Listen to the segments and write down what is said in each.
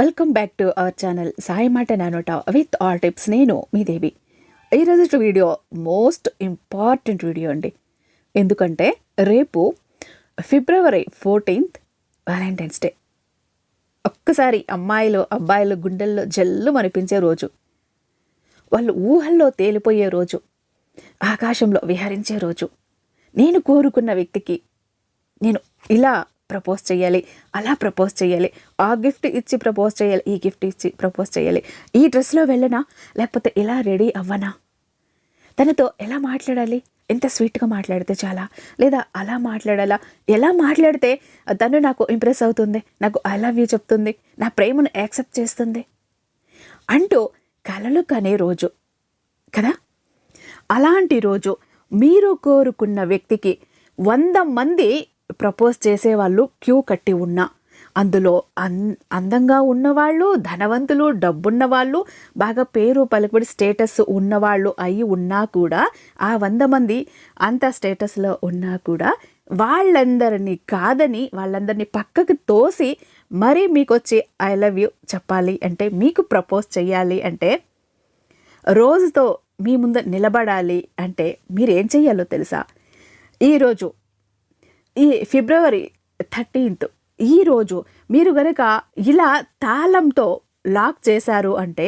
Welcome back to our channel Sai మాట నానోట with all tips నేను మీ దేవి ఈరోజు వీడియో మోస్ట్ ఇంపార్టెంట్ వీడియో అండి. ఎందుకంటే రేపు ఫిబ్రవరి ఫోర్టీన్త్ వ్యాలంటైన్స్ డే ఒక్కసారి అమ్మాయిలు అబ్బాయిలు గుండెల్లో జల్లు మనిపించే రోజు. వాళ్ళు ఊహల్లో తేలిపోయే రోజు. ఆకాశంలో విహరించే రోజు. నేను కోరుకున్న వ్యక్తికి నేను ఇలా ప్రపోజ్ చేయాలి అలా ప్రపోజ్ చేయాలి ఆ గిఫ్ట్ ఇచ్చి ప్రపోజ్ చేయాలి ఈ గిఫ్ట్ ఇచ్చి ప్రపోజ్ చేయాలి. ఈ డ్రెస్లో వెళ్ళనా? లేకపోతే ఇలా రెడీ అవ్వనా? తనతో ఎలా మాట్లాడాలి? ఎంత స్వీట్గా మాట్లాడితే చాలా? లేదా అలా మాట్లాడాలా? ఎలా మాట్లాడితే తను నాకు ఇంప్రెస్ అవుతుంది నాకు ఐ లవ్ యూ చెప్తుంది నా ప్రేమను యాక్సెప్ట్ చేస్తుంది? అంటూ కలలు కనే రోజు కదా? అలాంటి రోజు మీరు కోరుకున్న వ్యక్తికి వంద మంది ప్రపోజ్ చేసేవాళ్ళు క్యూ కట్టి ఉన్నా. అందులో అన్ అందంగా ఉన్నవాళ్ళు ధనవంతులు డబ్బున్న వాళ్ళు బాగా పేరు పలుకుబడి స్టేటస్ ఉన్నవాళ్ళు అయి ఉన్నా కూడా ఆ వంద మంది అంత స్టేటస్లో ఉన్నా కూడా వాళ్ళందరినీ కాదని వాళ్ళందరినీ పక్కకు తోసి మరీ మీకు వచ్చి ఐ లవ్ యూ చెప్పాలి అంటే మీకు ప్రపోజ్ చేయాలి అంటే రోజుతో మీ ముందు నిలబడాలి అంటే మీరు ఏం చెయ్యాలో తెలుసా? ఈరోజు ఈ ఫిబ్రవరి థర్టీన్త్. ఈరోజు మీరు గనక ఇలా తాళంతో లాక్ చేశారు అంటే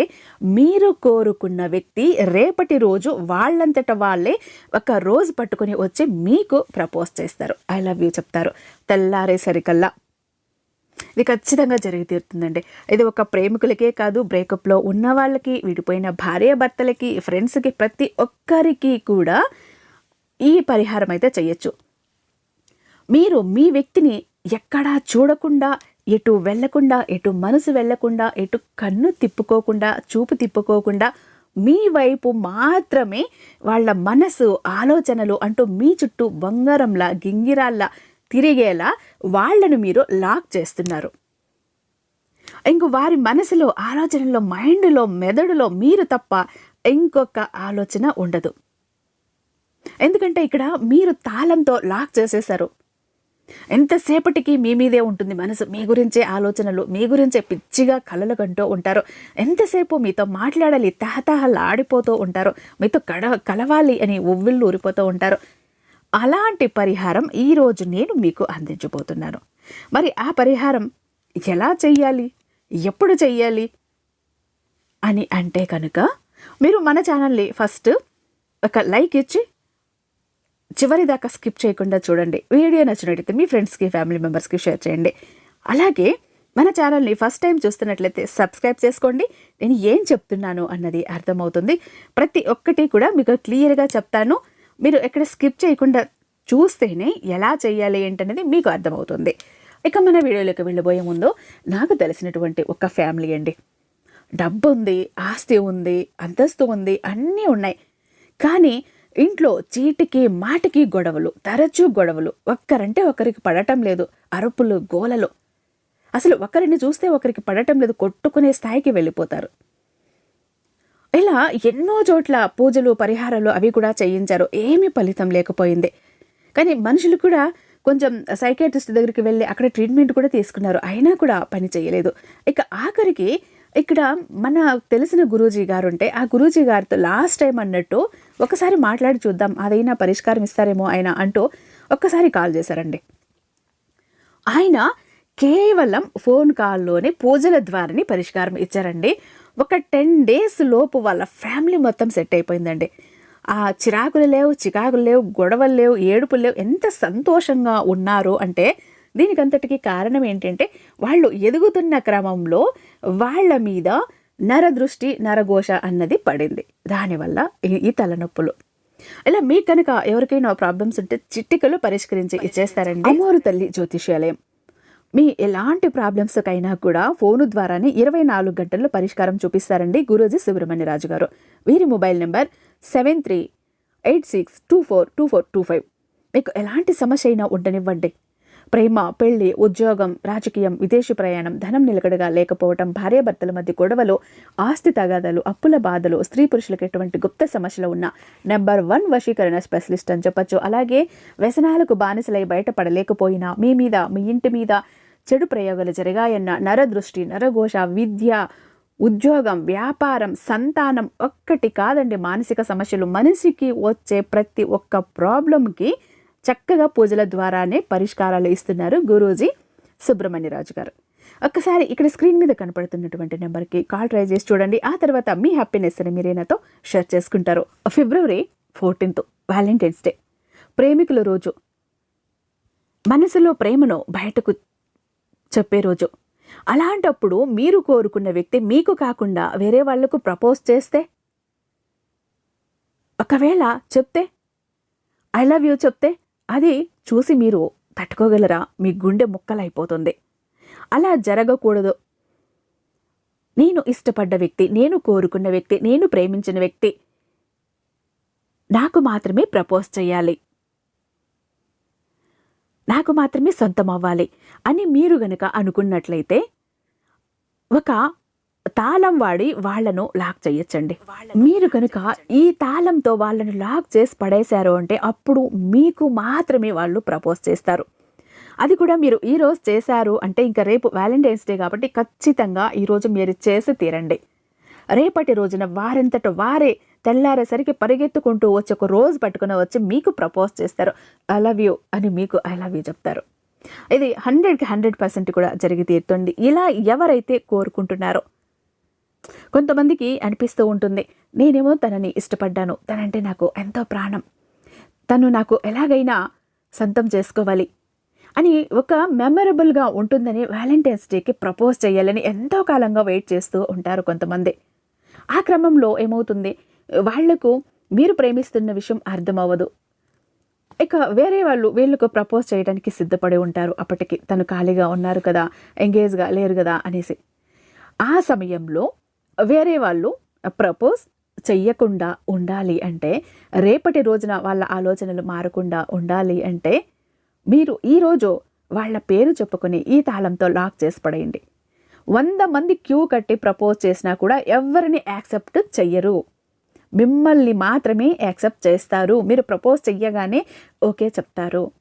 మీరు కోరుకున్న వ్యక్తి రేపటి రోజు వాళ్ళంతట వాళ్ళే ఒక రోజు పట్టుకొని వచ్చి మీకు ప్రపోజ్ చేస్తారు. ఐ లవ్ యూ చెప్తారు. తెల్లారేసరికల్లా. ఇది ఖచ్చితంగా జరిగి తీరుతుందండి. ఇది ఒక ప్రేమికులకే కాదు బ్రేకప్లో ఉన్న వాళ్ళకి విడిపోయిన భార్య భర్తలకి ఫ్రెండ్స్కి ప్రతి ఒక్కరికి కూడా ఈ పరిహారం అయితే చేయొచ్చు మీరు మీ వ్యక్తిని ఎక్కడా చూడకుండా ఎటు వెళ్ళకుండా ఎటు మనసు వెళ్ళకుండా ఎటు కన్ను తిప్పుకోకుండా చూపు తిప్పుకోకుండా మీ వైపు మాత్రమే వాళ్ళ మనసు ఆలోచనలు అంటూ మీ చుట్టూ బంగారంలా గింగిరాల్లా తిరిగేలా వాళ్ళను మీరు లాక్ చేస్తున్నారు. ఇంక వారి మనసులో ఆలోచనలో మైండ్లో మెదడులో మీరు తప్ప ఇంకొక ఆలోచన ఉండదు. ఎందుకంటే ఇక్కడ మీరు తాళంతో లాక్ చేసేశారు. ఎంతసేపటికి మీ మీదే ఉంటుంది మనసు? మీ గురించే ఆలోచనలు మీ గురించే పిచ్చిగా కలలు కంటూ ఉంటారు. ఎంతసేపు మీతో మాట్లాడాలి తహతహలాడిపోతూ ఉంటారు? మీతో కడ కలవాలి అని ఉవ్విళ్ళు ఊరిపోతూ ఉంటారు. అలాంటి పరిహారం ఈరోజు నేను మీకు అందించబోతున్నాను. మరి ఆ పరిహారం ఎలా చెయ్యాలి? ఎప్పుడు చెయ్యాలి? అని అంటే కనుక మీరు మన ఛానల్ని ఫస్ట్ ఒక లైక్ ఇచ్చి చివరి దాకా స్కిప్ చేయకుండా చూడండి. వీడియో నచ్చినట్టయితే మీ ఫ్రెండ్స్కి ఫ్యామిలీ మెంబర్స్కి షేర్ చేయండి. అలాగే మన ఛానల్ని ఫస్ట్ టైం చూస్తున్నట్లయితే సబ్స్క్రైబ్ చేసుకోండి. నేను ఏం చెప్తున్నాను అన్నది అర్థమవుతుంది. ప్రతి ఒక్కటి కూడా మీకు క్లియర్గా చెప్తాను. మీరు ఎక్కడ స్కిప్ చేయకుండా చూస్తేనే ఎలా చేయాలి ఏంటనేది మీకు అర్థమవుతుంది. ఇక మన వీడియోలోకి వెళ్ళబోయే ముందు నాకు తెలిసినటువంటి ఒక ఫ్యామిలీ అండి. డబ్బు ఉంది ఆస్తి ఉంది అంతస్తు ఉంది అన్నీ ఉన్నాయి. కానీ ఇంట్లో చీటికి మాటికి గొడవలు తరచూ గొడవలు. ఒక్కరంటే ఒకరికి పడటం లేదు అరుపులు గోలలు. అసలు ఒకరిని చూస్తే ఒకరికి పడటం లేదు కొట్టుకునే స్థాయికి వెళ్ళిపోతారు. ఇలా ఎన్నో చోట్ల పూజలు పరిహారాలు అవి కూడా చేయించారు. ఏమీ ఫలితం లేకపోయింది. కానీ మనుషులు కూడా కొంచెం సైకాట్రిస్ట్ దగ్గరికి వెళ్ళి అక్కడ ట్రీట్మెంట్ కూడా తీసుకున్నారు. అయినా కూడా పని చేయలేదు. ఇక ఆఖరికి ఇక్కడ మన తెలిసిన గురూజీ గారు ఉంటే ఆ గురూజీ గారితో లాస్ట్ టైం అన్నట్టు ఒకసారి మాట్లాడి చూద్దాం అదైనా పరిష్కారం ఇస్తారేమో ఆయన అంటూ ఒక్కసారి కాల్ చేశారండి. ఆయన కేవలం ఫోన్ కాల్లోనే పూజల ద్వారానే పరిష్కారం ఇచ్చారండి. ఒక టెన్ డేస్ లోపు వాళ్ళ ఫ్యామిలీ మొత్తం సెట్ అయిపోయిందండి. ఆ చిరాకులు లేవు చికాకులు లేవు గొడవలు లేవు ఏడుపులు లేవు ఎంత సంతోషంగా ఉన్నారు అంటే దీనికంతటికి కారణం ఏంటంటే వాళ్ళు ఎదుగుతున్న క్రమంలో వాళ్ళ మీద నరదృష్టి నరఘోష అన్నది పడింది. దానివల్ల ఈ తలనొప్పులు. ఇలా మీకు కనుక ఎవరికైనా ప్రాబ్లమ్స్ ఉంటే చిట్టికలు పరిష్కరించి ఇచ్చేస్తారండి. అమ్మోరు తల్లి జ్యోతిష్యాలయం. మీ ఎలాంటి ప్రాబ్లమ్స్కైనా కూడా ఫోను ద్వారానే ఇరవై నాలుగు గంటల్లో పరిష్కారం చూపిస్తారండి గురూజీ సుబ్రహ్మణ్యరాజు గారు. వీరి mobile number seven three eight six two four two four two five. మీకు ఎలాంటి సమస్య అయినా ఉండనివ్వండి. ప్రేమ పెళ్ళి ఉద్యోగం రాజకీయం విదేశీ ప్రయాణం ధనం నిలకడగా లేకపోవటం భార్యాభర్తల మధ్య గొడవలు ఆస్తి తగాదాలు అప్పుల బాధలు స్త్రీ పురుషులకు ఎటువంటి గుప్త సమస్యలు ఉన్న నెంబర్ వన్ వశీకరణ స్పెషలిస్ట్ అని చెప్పచ్చు. అలాగే వ్యసనాలకు బానిసలై బయటపడలేకపోయినా మీ మీద మీ ఇంటి మీద చెడు ప్రయోగాలు జరిగాయన్న నరదృష్టి నరఘోష విద్య ఉద్యోగం వ్యాపారం సంతానం ఒక్కటి కాదండి మానసిక సమస్యలు. మనిషికి వచ్చే ప్రతి ఒక్క ప్రాబ్లంకి చక్కగా పూజల ద్వారానే పరిష్కారాలు ఇస్తున్నారు గురూజీ సుబ్రహ్మణ్యరాజు గారు. ఒక్కసారి ఇక్కడ స్క్రీన్ మీద కనపడుతున్నటువంటి నెంబర్కి కాల్ ట్రై చేసి చూడండి. ఆ తర్వాత మీ హ్యాపీనెస్ని మీరే నాతో షేర్ చేసుకుంటారు. February fourteenth Valentine's Day. ప్రేమికుల రోజు. మనసులో ప్రేమను బయటకు చెప్పే రోజు. అలాంటప్పుడు మీరు కోరుకున్న వ్యక్తి మీకు కాకుండా వేరే వాళ్ళకు ప్రపోజ్ చేస్తే? ఒకవేళ చెప్తే? ఐ లవ్ యూ చెప్తే? అది చూసి మీరు తట్టుకోగలరా? మీ గుండె ముక్కలైపోతుంది. అలా జరగకూడదు. నేను ఇష్టపడ్డ వ్యక్తి నేను కోరుకున్న వ్యక్తి నేను ప్రేమించిన వ్యక్తి నాకు మాత్రమే ప్రపోజ్ చేయాలి. నాకు మాత్రమే సొంతం అవ్వాలి అని మీరు గనక అనుకున్నట్లయితే ఒక తాళం వాడి వాళ్ళను లాక్ చేయొచ్చండి. మీరు కనుక ఈ తాళంతో వాళ్ళను లాక్ చేసి పడేశారు అంటే అప్పుడు మీకు మాత్రమే వాళ్ళు ప్రపోజ్ చేస్తారు. అది కూడా మీరు ఈ రోజు చేశారు అంటే ఇంకా రేపు వ్యాలంటైన్స్ డే కాబట్టి ఖచ్చితంగా ఈరోజు మీరు చేసి తీరండి. రేపటి రోజున వారంతట వారే తెల్లారేసరికి పరిగెత్తుకుంటూ వచ్చి ఒక రోజు పట్టుకుని వచ్చి మీకు ప్రపోజ్ చేస్తారు. ఐ లవ్ యూ అని మీకు ఐ లవ్ యూ చెప్తారు. ఇది హండ్రెడ్కి హండ్రెడ్ పర్సెంట్ కూడా జరిగి తీరుతుంది. ఇలా ఎవరైతే కోరుకుంటున్నారో కొంతమందికి అనిపిస్తూ ఉంటుంది నేనేమో తనని ఇష్టపడ్డాను తనంటే నాకు ఎంతో ప్రాణం తను నాకు ఎలాగైనా సొంతం చేసుకోవాలి అని ఒక మెమరబుల్గా ఉంటుందని వ్యాలంటైన్స్ డేకి ప్రపోజ్ చేయాలని ఎంతో కాలంగా వెయిట్ చేస్తూ ఉంటారు కొంతమంది. ఆ క్రమంలో ఏమవుతుంది వాళ్ళకు మీరు ప్రేమిస్తున్న విషయం అర్థమవ్వదు. ఇక వేరే వాళ్ళు వీళ్ళకు ప్రపోజ్ చేయడానికి సిద్ధపడి ఉంటారు అప్పటికి తను ఖాళీగా ఉన్నారు కదా ఎంగేజ్గా లేరు కదా అనేసి. ఆ సమయంలో వేరే వాళ్ళు ప్రపోజ్ చెయ్యకుండా ఉండాలి అంటే రేపటి రోజున వాళ్ళ ఆలోచనలు మారకుండా ఉండాలి అంటే మీరు ఈరోజు వాళ్ళ పేరు చెప్పుకొని ఈ తాళంతో లాక్ చేసి పడేయండి వంద మంది క్యూ కట్టి ప్రపోజ్ చేసినా కూడా ఎవరిని యాక్సెప్ట్ చెయ్యరు. మిమ్మల్ని మాత్రమే యాక్సెప్ట్ చేస్తారు. మీరు ప్రపోజ్ చెయ్యగానే ఓకే చెప్తారు.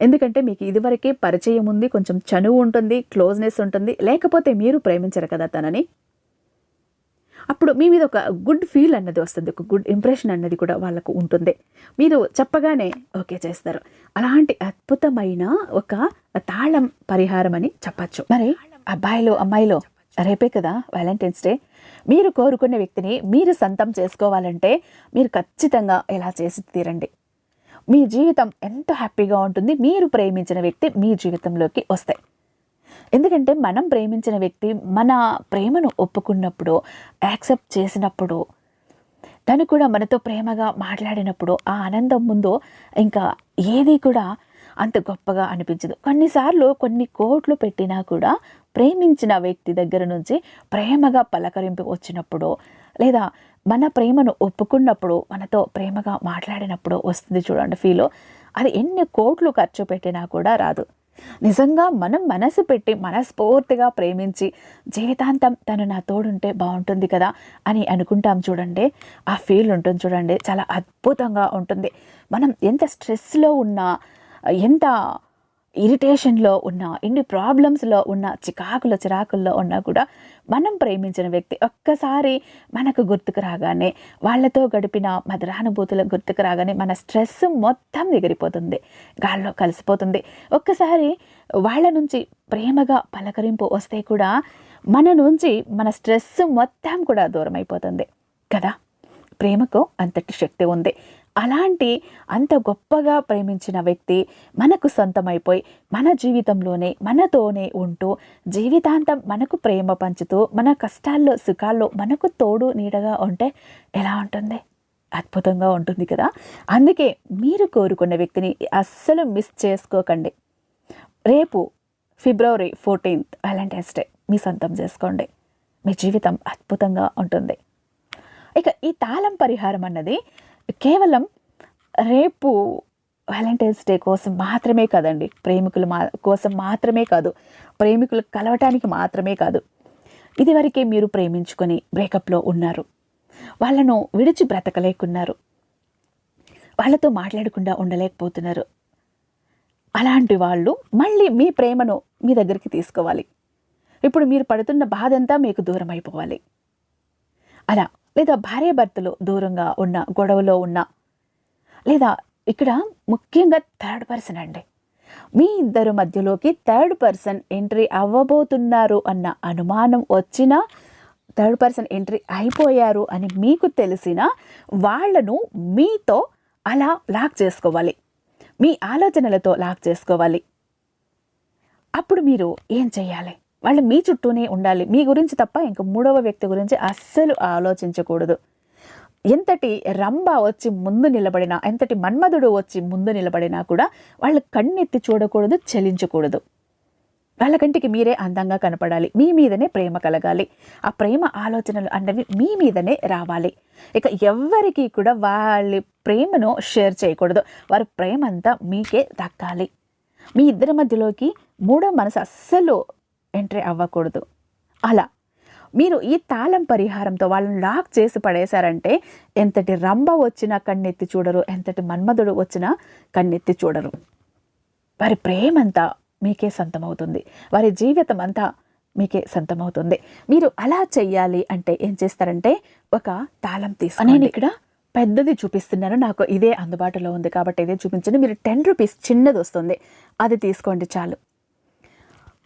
ఎందుకంటే మీకు ఇదివరకే పరిచయం ఉంది కొంచెం చనువు ఉంటుంది క్లోజ్నెస్ ఉంటుంది లేకపోతే మీరు ప్రేమించరు కదా తనని. అప్పుడు మీ మీద ఒక గుడ్ ఫీల్ అన్నది వస్తుంది ఒక గుడ్ ఇంప్రెషన్ అన్నది కూడా వాళ్ళకు ఉంటుంది. మీరు చెప్పగానే ఓకే చేస్తారు. అలాంటి అద్భుతమైన ఒక తాళం పరిహారం అని చెప్పచ్చు. మరి అబ్బాయిలో అమ్మాయిలో రేపే కదా వ్యాలంటైన్స్ డే మీరు కోరుకునే వ్యక్తిని మీరు సొంతం చేసుకోవాలంటే మీరు ఖచ్చితంగా ఇలా చేసి తీరండి. మీ జీవితం ఎంత హ్యాపీగా ఉంటుంది మీరు ప్రేమించిన వ్యక్తి మీ జీవితంలోకి వస్తాయి. ఎందుకంటే మనం ప్రేమించిన వ్యక్తి మన ప్రేమను ఒప్పుకున్నప్పుడు యాక్సెప్ట్ చేసినప్పుడు తను కూడా మనతో ప్రేమగా మాట్లాడినప్పుడు ఆ ఆనందం ముందు ఇంకా ఏది కూడా అంత గొప్పగా అనిపించదు. కొన్నిసార్లు కొన్ని కోట్లు పెట్టినా కూడా ప్రేమించిన వ్యక్తి దగ్గర నుంచి ప్రేమగా పలకరింపు వచ్చినప్పుడు లేదా మన ప్రేమను ఒప్పుకున్నప్పుడు మనతో ప్రేమగా మాట్లాడినప్పుడు వస్తుంది చూడండి ఫీల్. అది ఎన్ని కోట్లు ఖర్చు పెట్టినా కూడా రాదు. నిజంగా మనం మనసు పెట్టి మనస్ఫూర్తిగా ప్రేమించి జీవితాంతం తను నా తోడుంటే బాగుంటుంది కదా అని అనుకుంటాం చూడండి. ఆ ఫీల్ ఉంటుంది చూడండి. చాలా అద్భుతంగా ఉంటుంది. మనం ఎంత స్ట్రెస్లో ఉన్నా ఎంత ఇరిటేషన్లో ఉన్న ఎన్ని ప్రాబ్లమ్స్లో ఉన్న చికాకుల చిరాకుల్లో ఉన్నా కూడా మనం ప్రేమించిన వ్యక్తి ఒక్కసారి మనకు గుర్తుకు రాగానే వాళ్ళతో గడిపిన మధురానుభూతుల గుర్తుకు రాగానే మన స్ట్రెస్ మొత్తం ఎగిరిపోతుంది గాల్లో కలిసిపోతుంది. ఒక్కసారి వాళ్ళ నుంచి ప్రేమగా పలకరింపు వస్తే కూడా మన నుంచి మన స్ట్రెస్ మొత్తం కూడా దూరం అయిపోతుంది కదా? ప్రేమకు అంతటి శక్తి ఉంది. అలాంటి అంత గొప్పగా ప్రేమించిన వ్యక్తి మనకు సొంతమైపోయి మన జీవితంలోనే మనతోనే ఉంటూ జీవితాంతం మనకు ప్రేమ పంచుతూ మన కష్టాల్లో సుఖాల్లో మనకు తోడు నీడగా ఉంటే ఎలా ఉంటుంది? అద్భుతంగా ఉంటుంది కదా? అందుకే మీరు కోరుకున్న వ్యక్తిని అస్సలు మిస్ చేసుకోకండి. రేపు ఫిబ్రవరి ఫోర్టీన్త్ వ్యాలంటైన్స్ డే. మీ సొంతం చేసుకోండి. మీ జీవితం అద్భుతంగా ఉంటుంది. ఇక ఈ తాళం పరిహారం అన్నది కేవలం రేపు వ్యాలంటైన్స్ డే కోసం మాత్రమే కాదండి. ప్రేమికుల మా కోసం మాత్రమే కాదు. ప్రేమికులు కలవటానికి మాత్రమే కాదు. ఇదివరకే మీరు ప్రేమించుకొని బ్రేకప్లో ఉన్నారు. వాళ్ళను విడిచి బ్రతకలేకున్నారు. వాళ్ళతో మాట్లాడకుండా ఉండలేకపోతున్నారు. అలాంటి వాళ్ళు మళ్ళీ మీ ప్రేమను మీ దగ్గరికి తీసుకోవాలి. ఇప్పుడు మీరు పడుతున్న బాధ అంతా మీకు దూరం అయిపోవాలి అలా లేదా భార్యాభర్తలు దూరంగా ఉన్న గొడవలో ఉన్న లేదా ఇక్కడ ముఖ్యంగా థర్డ్ పర్సన్ అండి. మీ ఇద్దరు మధ్యలోకి థర్డ్ పర్సన్ ఎంట్రీ అవ్వబోతున్నారు అన్న అనుమానం వచ్చినా థర్డ్ పర్సన్ ఎంట్రీ అయిపోయారు అని మీకు తెలిసిన వాళ్ళను మీతో అలా లాక్ చేసుకోవాలి. మీ ఆలోచనలతో లాక్ చేసుకోవాలి. అప్పుడు మీరు ఏం చేయాలి? వాళ్ళు మీ చుట్టూనే ఉండాలి. మీ గురించి తప్ప ఇంక మూడవ వ్యక్తి గురించి అస్సలు ఆలోచించకూడదు. ఎంతటి రంభ వచ్చి ముందు నిలబడినా ఎంతటి మన్మధుడు వచ్చి ముందు నిలబడినా కూడా వాళ్ళు కన్నెత్తి చూడకూడదు చలించకూడదు. వాళ్ళ కంటికి మీరే అందంగా కనపడాలి. మీ మీదనే ప్రేమ కలగాలి. ఆ ప్రేమ ఆలోచనలు అన్నవి మీ మీదనే రావాలి. ఇక ఎవ్వరికీ కూడా వాళ్ళ ప్రేమను షేర్ చేయకూడదు. వారి ప్రేమ అంతా మీకే దక్కాలి. మీ ఇద్దరి మధ్యలోకి మూడో మనసు అస్సలు ఎంట్రీ అవ్వకూడదు. అలా మీరు ఈ తాళం పరిహారంతో వాళ్ళని లాక్ చేసి పడేశారంటే ఎంతటి రంభ వచ్చినా కన్నెత్తి చూడరు ఎంతటి మన్మధుడు వచ్చినా కన్నెత్తి చూడరు. వారి ప్రేమంతా మీకే సొంతమవుతుంది. వారి జీవితం అంతా మీకే సొంతమవుతుంది. మీరు అలా చెయ్యాలి అంటే ఏం చేస్తారంటే ఒక తాళం తీసుకో నేను ఇక్కడ పెద్దది చూపిస్తున్నాను. నాకు ఇదే అందుబాటులో ఉంది కాబట్టి ఇదే చూపించండి. మీరు టెన్ రూపీస్ చిన్నది వస్తుంది. అది తీసుకోండి చాలు.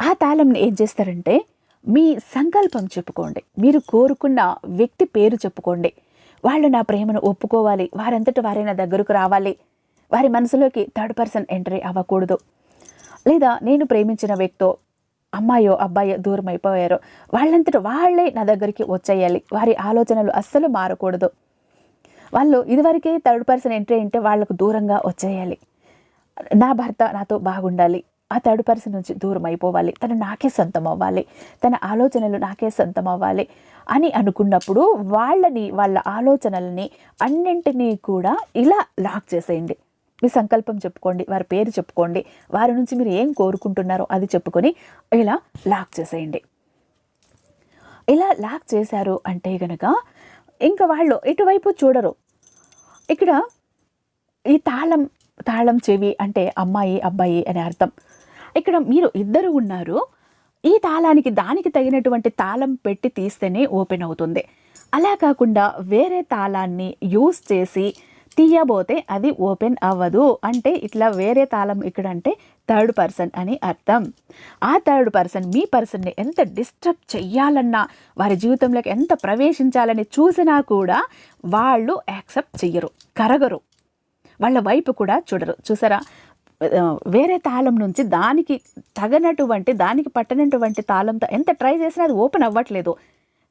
ఆ తాళంని ఏం చేస్తారంటే మీ సంకల్పం చెప్పుకోండి. మీరు కోరుకున్న వ్యక్తి పేరు చెప్పుకోండి. వాళ్ళు నా ప్రేమను ఒప్పుకోవాలి. వారంతట వారే నా దగ్గరకు రావాలి. వారి మనసులోకి థర్డ్ పర్సన్ ఎంట్రీ అవ్వకూడదు. లేదా నేను ప్రేమించిన వ్యక్తో అమ్మాయో అబ్బాయో దూరం అయిపోయారో వాళ్ళంతట వాళ్ళే నా దగ్గరికి వచ్చేయాలి. వారి ఆలోచనలు అస్సలు మారకూడదు. వాళ్ళు ఇదివరకే థర్డ్ పర్సన్ ఎంట్రీ అంటే వాళ్ళకు దూరంగా వచ్చేయాలి. నా భర్త నాతో బాగుండాలి. ఆ థర్డ్ పర్సన్ నుంచి దూరం అయిపోవాలి. తను నాకే సొంతం అవ్వాలి. తన ఆలోచనలు నాకే సొంతం అవ్వాలి అని అనుకున్నప్పుడు వాళ్ళని వాళ్ళ ఆలోచనలని అన్నింటినీ కూడా ఇలా లాక్ చేసేయండి. మీ సంకల్పం చెప్పుకోండి వారి పేరు చెప్పుకోండి వారి నుంచి మీరు ఏం కోరుకుంటున్నారో అది చెప్పుకొని ఇలా లాక్ చేసేయండి. ఇలా లాక్ చేశారు అంటే గనక ఇంకా వాళ్ళు ఇటువైపు చూడరు. ఇక్కడ ఈ తాళం తాళం చెవి అంటే అమ్మాయి అబ్బాయి అని అర్థం. ఇక్కడ మీరు ఇద్దరు ఉన్నారు. ఈ తాళానికి దానికి తగినటువంటి తాళం పెట్టి తీస్తేనే ఓపెన్ అవుతుంది. అలా కాకుండా వేరే తాళాన్ని యూస్ చేసి తీయబోతే అది ఓపెన్ అవ్వదు. అంటే ఇట్లా వేరే తాళం ఇక్కడ అంటే థర్డ్ పర్సన్ అని అర్థం. ఆ థర్డ్ పర్సన్ మీ పర్సన్ని ఎంత డిస్టర్బ్ చెయ్యాలన్నా వారి జీవితంలోకి ఎంత ప్రవేశించాలని చూసినా కూడా వాళ్ళు యాక్సెప్ట్ చెయ్యరు కరగరు. వాళ్ళ వైపు కూడా చూడరు. చూసారా? వేరే తాళం నుంచి దానికి తగనటువంటి దానికి పట్టనటువంటి తాళంతో ఎంత ట్రై చేసినా అది ఓపెన్ అవ్వట్లేదు.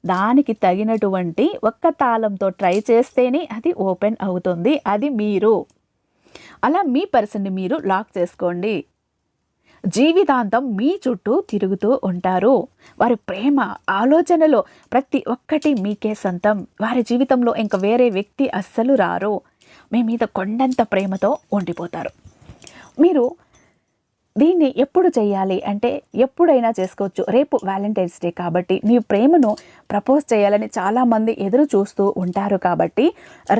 దానికి తగినటువంటి ఒక్క తాళంతో ట్రై చేస్తేనే అది ఓపెన్ అవుతుంది. అది మీరు అలా మీ పర్సన్ని మీరు లాక్ చేసుకోండి. జీవితాంతం మీ చుట్టూ తిరుగుతూ ఉంటారు. వారి ప్రేమ ఆలోచనలో ప్రతి ఒక్కటి మీకే సొంతం. వారి జీవితంలో ఇంక వేరే వ్యక్తి అస్సలు రారు. మీ మీద కొండంత ప్రేమతో ఉండిపోతారు. మీరు దీన్ని ఎప్పుడు చేయాలి అంటే ఎప్పుడైనా చేసుకోవచ్చు. రేపు వ్యాలంటైన్స్ డే కాబట్టి మీ ప్రేమను ప్రపోజ్ చేయాలని చాలామంది ఎదురు చూస్తూ ఉంటారు కాబట్టి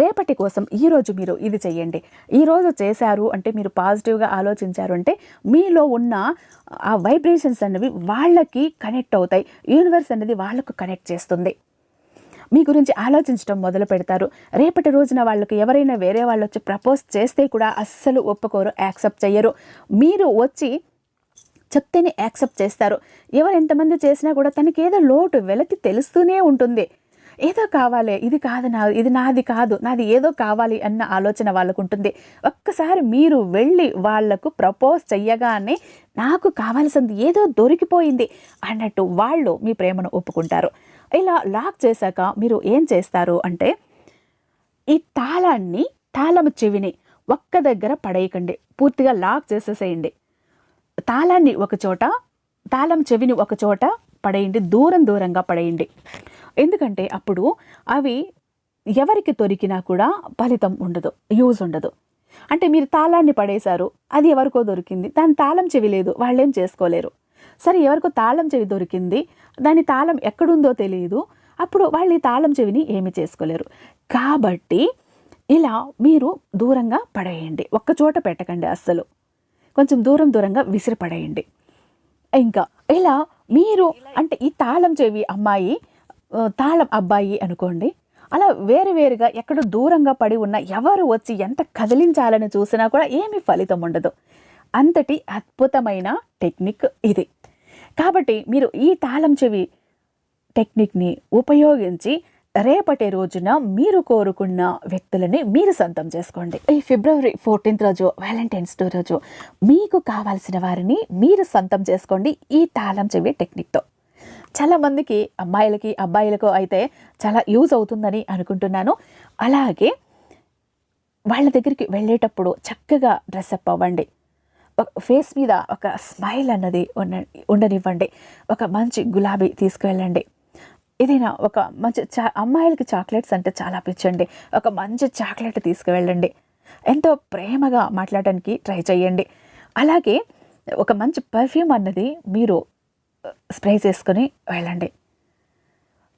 రేపటి కోసం ఈరోజు మీరు ఇది చేయండి. ఈరోజు చేశారు అంటే మీరు పాజిటివ్గా ఆలోచించారు అంటే మీలో ఉన్న ఆ వైబ్రేషన్స్ అనేవి వాళ్ళకి కనెక్ట్ అవుతాయి. యూనివర్స్ అనేది వాళ్ళకు కనెక్ట్ చేస్తుంది. మీ గురించి ఆలోచించడం మొదలు పెడతారు. రేపటి రోజున వాళ్ళకి ఎవరైనా వేరే వాళ్ళు వచ్చి ప్రపోజ్ చేస్తే కూడా అస్సలు ఒప్పుకోరు యాక్సెప్ట్ చేయరు మీరు వచ్చి చెప్తేనే యాక్సెప్ట్ చేస్తారు. ఎవరు ఎంతమంది చేసినా కూడా తనకి ఏదో లోటు వెలకి తెలుస్తూనే ఉంటుంది. ఏదో కావాలి ఇది కాదు నా ఇది నాది కాదు నాది ఏదో కావాలి అన్న ఆలోచన వాళ్ళకు ఉంటుంది. ఒక్కసారి మీరు వెళ్ళి వాళ్ళకు ప్రపోజ్ చెయ్యగానే నాకు కావాల్సింది ఏదో దొరికిపోయింది అన్నట్టు వాళ్ళు మీ ప్రేమను ఒప్పుకుంటారు. ఇలా లాక్ చేశాక మీరు ఏం చేస్తారు అంటే ఈ తాళాన్ని తాళము చెవిని ఒక్క దగ్గర పడేయకండి. పూర్తిగా లాక్ చేసేసేయండి. తాళాన్ని ఒక చోట తాళం చెవిని ఒక చోట పడేయండి. దూరం దూరంగా పడేయండి. ఎందుకంటే అప్పుడు అవి ఎవరికి దొరికినా కూడా ఫలితం ఉండదు యూజ్ ఉండదు. అంటే మీరు తాళాన్ని పడేశారు అది ఎవరికో దొరికింది. దాని తాళం చెవి లేదు వాళ్ళేం చేసుకోలేరు. సరే ఎవరికో తాళం చెవి దొరికింది దాని తాళం ఎక్కడుందో తెలియదు అప్పుడు వాళ్ళు ఈ తాళం చెవిని ఏమి చేసుకోలేరు. కాబట్టి ఇలా మీరు దూరంగా పడేయండి ఒక్క చోట పెట్టకండి అస్సలు. కొంచెం దూరం దూరంగా విసిరిపడేయండి ఇంకా ఇలా మీరు అంటే ఈ తాళం చెవి అమ్మాయి తాళం అబ్బాయి అనుకోండి అలా వేరు వేరుగా ఎక్కడ దూరంగా పడి ఉన్న ఎవరు వచ్చి ఎంత కదిలించాలని చూసినా కూడా ఏమీ ఫలితం ఉండదు. అంతటి అద్భుతమైన టెక్నిక్ ఇది. కాబట్టి మీరు ఈ తాళం చెవి టెక్నిక్ని ఉపయోగించి రేపటి రోజున మీరు కోరుకున్న వ్యక్తులని మీరు సొంతం చేసుకోండి. ఈ ఫిబ్రవరి ఫోర్టీన్త్ రోజు వ్యాలంటైన్స్ డే రోజు మీకు కావాల్సిన వారిని మీరు సొంతం చేసుకోండి ఈ తాళం చెవి టెక్నిక్తో. చాలామందికి అమ్మాయిలకి అబ్బాయిలకు అయితే చాలా యూజ్ అవుతుందని అనుకుంటున్నాను. అలాగే వాళ్ళ దగ్గరికి వెళ్ళేటప్పుడు చక్కగా డ్రెస్అప్ అవ్వండి. ఫేస్ మీద ఒక స్మైల్ అన్నది ఉన్న ఉండనివ్వండి. ఒక మంచి గులాబీ తీసుకువెళ్ళండి. ఏదైనా ఒక మంచి చా అమ్మాయిలకి చాక్లెట్స్ అంటే చాలా పిచ్చండి. ఒక మంచి చాక్లెట్ తీసుకువెళ్ళండి. ఎంతో ప్రేమగా మాట్లాడడానికి ట్రై చేయండి అలాగే ఒక మంచి పర్ఫ్యూమ్ అన్నది మీరు స్ప్రే చేసుకొని వెళ్ళండి.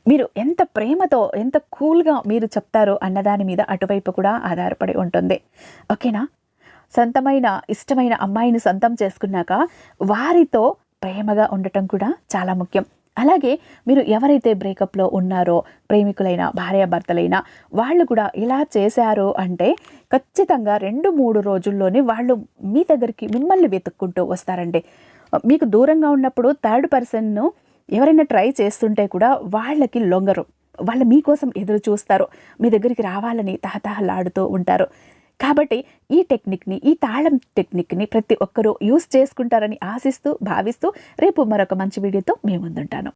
మీరు ఎంత ప్రేమతో ఎంత కూల్గా మీరు చెప్తారో అన్నదాని మీద అటువైపు కూడా ఆధారపడి ఉంటుంది. ఓకేనా? సొంతమైన ఇష్టమైన అమ్మాయిని సొంతం చేసుకున్నాక వారితో ప్రేమగా ఉండటం కూడా చాలా ముఖ్యం. అలాగే మీరు ఎవరైతే బ్రేకప్లో ఉన్నారో ప్రేమికులైన భార్యాభర్తలైనా వాళ్ళు కూడా ఇలా చేశారు అంటే ఖచ్చితంగా రెండు మూడు రోజుల్లోనే వాళ్ళు మీ దగ్గరికి మిమ్మల్ని వెతుక్కుంటూ వస్తారండి. మీకు దూరంగా ఉన్నప్పుడు థర్డ్ పర్సన్ను ఎవరైనా ట్రై చేస్తుంటే కూడా వాళ్ళకి లొంగరు. వాళ్ళు మీకోసం ఎదురు చూస్తారు. మీ దగ్గరికి రావాలని తహతహలాడుతూ ఉంటారు. కాబట్టి ఈ టెక్నిక్ని ఈ తాళం టెక్నిక్ని ప్రతి ఒక్కరూ యూస్ చేసుకుంటారని ఆశిస్తూ భావిస్తూ రేపు మరొక మంచి వీడియోతో మేము ముందుంటాను.